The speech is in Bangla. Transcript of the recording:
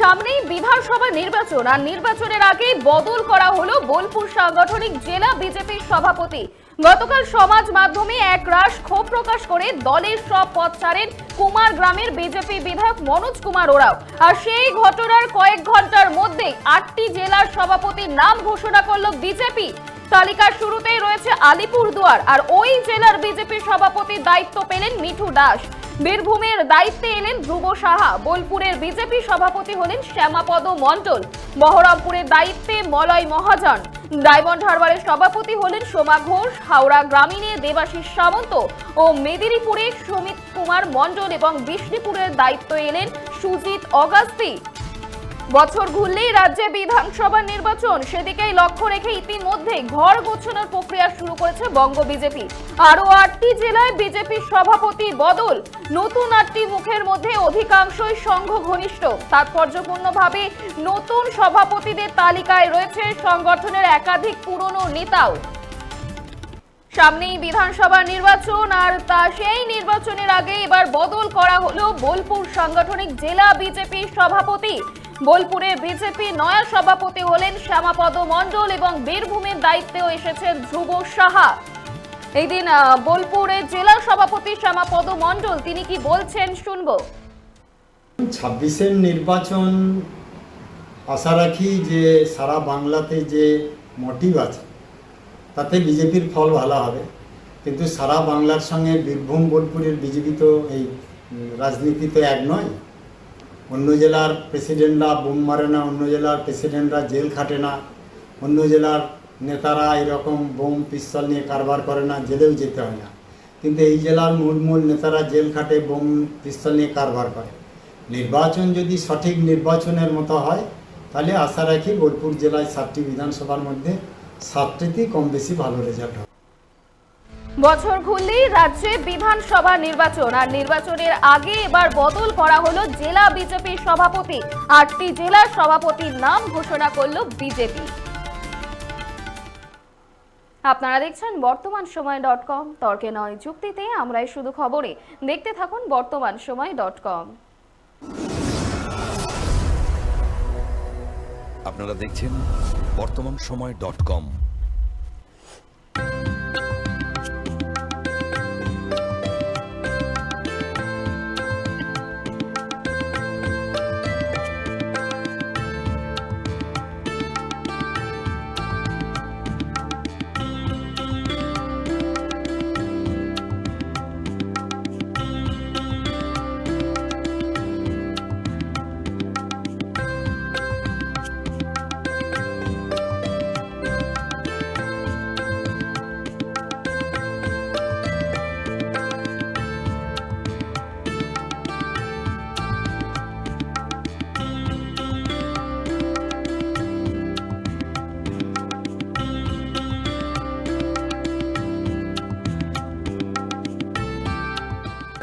সামনেই বিধানসভা নির্বাচন, আর নির্বাচনের আগেই বদল করা হলো বোলপুর সাংগঠনিক জেলা বিজেপির সভাপতি। গতকাল সমাজ মাধ্যমে এক রাশ ক্ষোভ প্রকাশ করে দলের সব পথ ছাড়েন কুমার গ্রামের বিজেপি বিধায়ক মনোজ কুমার ওরাও। আর সেই ঘটনার কয়েক ঘণ্টার মধ্যেই আটটি জেলার সভাপতির নাম ঘোষণা করল বিজেপি। তালিকার শুরুতেই রয়েছে আলিপুরদুয়ার, আর ওই জেলার বিজেপি সভাপতির দায়িত্ব পেলেন মিঠু দাস। বীরভূমের দায়িত্বে এলেন ধ্রুব সাহা। বোলপুরের বিজেপি সভাপতি হলেন শ্যামাপদ মণ্ডল। বহরমপুরের দায়িত্বে মলয় মহাজন। ডায়মন্ড হারবারের সভাপতি হলেন সোমা ঘোষ। হাওড়া গ্রামীণে দেবাশিস সামন্ত ও মেদিনীপুরে সুমিত কুমার মণ্ডল এবং বিষ্ণুপুরের দায়িত্ব এলেন সুজিত অগাস্তি। বছর ঘুরলেই রাজ্যে বিধানসভা নির্বাচন। সেদিকেই লক্ষ্য রেখে ইতিমধ্যে ঘর গোছানোর প্রক্রিয়া শুরু করেছে বঙ্গ বিজেপি। আরও আটটি জেলায় বিজেপির সভাপতি বদল। নতুন আটটি মুখের মধ্যে অধিকাংশই সংঘ ঘনিষ্ঠ তাৎপর্যপূর্ণভাবে নতুন সভাপতিদের তালিকায় রয়েছে সংগঠনের একাধিক পুরনো নেতাও। সামনেই বিধানসভা নির্বাচন, আর তা সেই নির্বাচনের আগে এবার বদল করা হলো বোলপুর সাংগঠনিক জেলা বিজেপি সভাপতি। বোলপুরে বিজেপি নয়া সভাপতি হলেন শ্যামাপদ মণ্ডল এবং বীরভূমের দায়িত্বেও এসেছেন ধ্রুব সাহা। এই দিন জেলা সভাপতি শ্যামাপদ মণ্ডল, তিনি কি বলছেন শুনব। ছাব্বিশের নির্বাচন আশা রাখি যে সারা বাংলাতে যে মোটিভ আছে, তাতে বিজেপির ফল ভালো হবে। কিন্তু সারা বাংলার সঙ্গে বীরভূম, বোলপুরের বিজেপি তো এই রাজনীতি তো এক নয়। অন্য জেলার প্রেসিডেন্টরা বোম মারে না, অন্য জেলার প্রেসিডেন্টরা জেল খাটে না, অন্য জেলার নেতারা এরকম বোম, পিস্তল নিয়ে কারবার করে না, জেলেও যেতে হয় না। কিন্তু এই জেলার মূল মূল নেতারা জেল খাটে, বোম, পিস্তল নিয়ে কারবার করে। নির্বাচন যদি সঠিক নির্বাচনের মতো হয়, তাহলে আশা রাখি বোলপুর জেলায় সাতটি বিধানসভার মধ্যে সাতটিতেই কম বেশি ভালো রেজাল্ট হবে। বছর ঘুরলেই রাজ্যে বিধানসভা নির্বাচন। আর নির্বাচনের আগে এবার বদল করা হলো জেলা বিজেপির সভাপতি। আটটি জেলার সভাপতির নাম ঘোষণা করল বিজেপি। আপনারা দেখছেন বর্তমান সময় ডট কম। তর্কে নয় যুক্তিতে, আমরাই শুধু খবরে। দেখতে থাকুন বর্তমান সময় ডট কম। আপনারা দেখছেন বর্তমান সময় ডট কম।